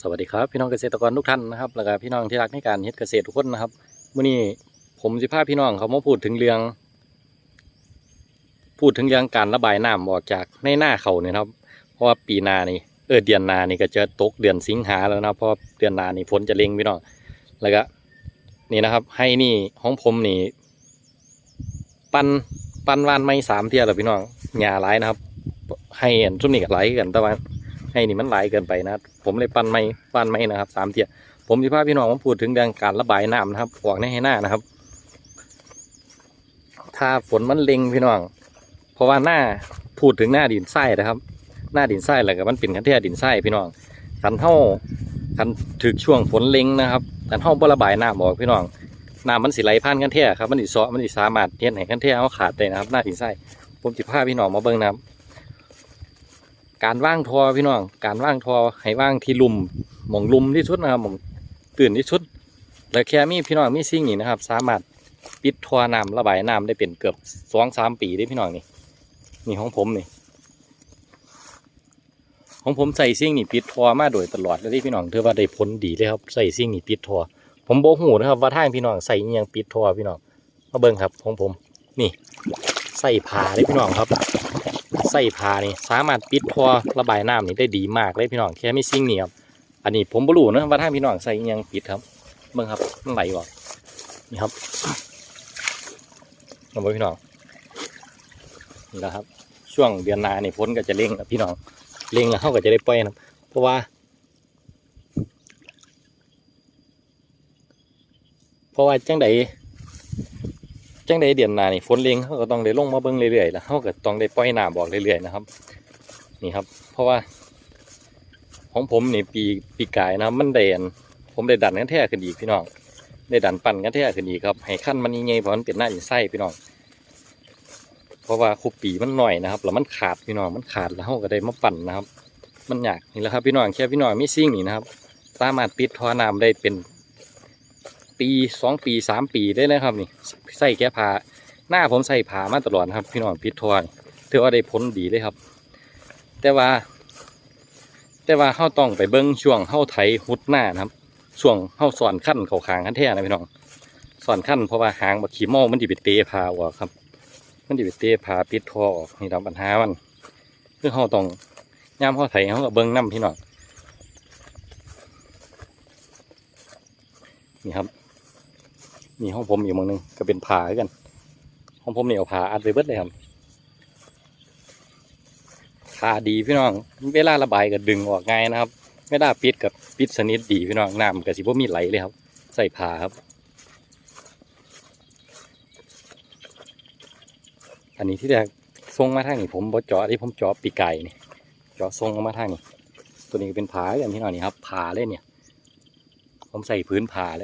สวัสดีครับพี่น้องเกษตรกรทุกท่านนะครับแล้วก็พี่น้องที่รักในการเฮ็ดเกษตรทุกคนนะครับมื้อนี้ผมสิพาพี่น้องเขามาพูดถึงเรื่อง พูดถึงเรื่องการระบายน้ำออกจากในหน้าเขาเนี่ยครับ เพราะว่าปีนานี่เออเดือนนานี่ก็จะตกเดือนสิงหาแล้วนะเพราะเดือนนานี่ฝนจะเล็งพี่น้องแล้วก็นี่นะครับให้นี่ของผมนี่ ปันปันวานไม้สามเที่ยแล้วพี่น้องหญ้าหลายนะครับ ให้อันทุ่มนี่ก็ไหลายกันแต่ว่า ให้นี่มันไหลเกินไปนะผมเลยปั้นไม้ปั้นไม้นะครับสามเทียผมจะพาพี่น้องมาพูดถึงเรื่องการระบายน้ำนะครับออกในให้หน้านะครับ ถ้าฝนมันเล็งพี่น้อง เพราะว่าหน้าพูดถึงหน้าดินทรายนะครับ หน้าดินทรายแล้วก็มันเป็นกันแท้ดินทรายพี่น้องคันเท่าคันถึกช่วงฝนเล็งนะครับคันเท่าบ่ระบายน้ำออกพี่น้องน้ำมันสิไหลผ่านกันแท้ครับมันสิซาะมันสิสามารถเฮ็ดให้กันแท้เอาขาดได้นะครับ หน้าดินทรายผมจะพาพี่น้องมาเบิ่งนะครับ การว่างทอพี่น้อง การว่างทอให้ว่างที่ลุ่มหม่องลุ่มที่สุดนะครับหม่องตื่นที่สุดแล้วแค่มีพี่น้องมีสิ่งนี้นะครับ สามารถปิดทอน้ำระบายน้ำได้เป็นเกือบสองสามปีได้พี่น้องนี่นี่ของผมนี่ของผมใส่สิ่งนี้ปิดทอมาโดยตลอดเลยที่พี่น้องถือว่าได้ผลดีเลยครับใส่สิ่งนี้ปิดทอผมโบหูนะครับ ว่าทางพี่น้องใส่ยังปิดทอพี่น้องมาเบิ่งครับของผม นี่ใส่ผ้าได้พี่น้องครับ ใส่ผ้านี่สามารถปิดท่อระบายน้ำนี่ได้ดีมากเลยพี่น้องแค่ไม่ซิ่งนี่ครับอันนี้ผมบรูนะว่าถ้าพี่น้องใส่ยังปิดครับเบิ่งครับมันไหลออกนี่ครับเอาไว้พี่น้องนี่แหละครับ ช่วงเดือนนาเนี่ยฝนก็จะเร่งครับพี่น้องเร่งแล้วเขาก็จะได้ปล่อยนะครับเพราะว่าเพราะว่าจังใด จังได้เดือนหน้านี่ฝนเล็งเขาก็ต้องได้ลงมาเบิ่งเรื่อยๆแล้วเขาก็ต้องได้ปล่อยน้ำบอกเรื่อยๆนะครับนี่ครับ เพราะว่า ของผมนี่ปีปีกายนะครับมันเด่นผมได้ดันกันแท้ขึ้นอีกพี่น้องได้ดันปั่นกันแท้ขึ้นอีกครับให้ขั้นมันยังไงเพราะมันเป็นหน้าอินไส้พี่น้องเพราะว่าคุปปีมันหน่อยนะครับแล้วมันขาดพี่น้องมันขาดแล้วเขาก็ได้มาปั่นนะครับ มันยากนี่แหละครับพี่น้องแค่พี่น้องไมีซิ่งนี่นะครับ สามารถปิดท่อน้ำได้เป็น ปีสองปีสามปีได้เลยครับนี่ใส่แก้ผ้าหน้าผมใส่ผ้ามาตลอดครับ พี่น้องพิดทอนถือว่าได้ผลดีเลยครับ แต่ว่า แต่ว่าเข้าต้องไปเบิ้งช่วงเข้าไถหุดหน้านะครับช่วงเข้าสอนขั้นเขาคางขั้นแท้นะพี่น้องสอนขั้นเพราะว่าหางบักขีโม่มันดิไปเตะผ้าออกครับ มันดิไปเตะผ้าปิดทอออกนี่เราปัญหามันคือเข้าต้องย่ามเข้าไถเขาก็เบิ้งน้ำพี่น้องนี่ครับ มีห้องผมอยู่มืองหนึงก็เป็นผากัน ห้องผมเนี่ยเอาผาอัดไปเบิดเลยครับผาดีพี่น้อง เวลาระบายก็ดึงออกง่ายนะครับเวลาปิดกับปิดสนิทดีพี่น้องน้ำกับสิบ่มีไหลเลยครับ ใส่ผาครับ อันนี้ที่แรกทรงมาทางนี้ผมบ่เจาะที่ผมเจาะปีไก่นี่เจาะทรงมาทางนี้ตัวนี้เป็นผาอย่างพี่น้องนี่ครับผาเลยเนี่ย ผมใส่พื้นผาเลย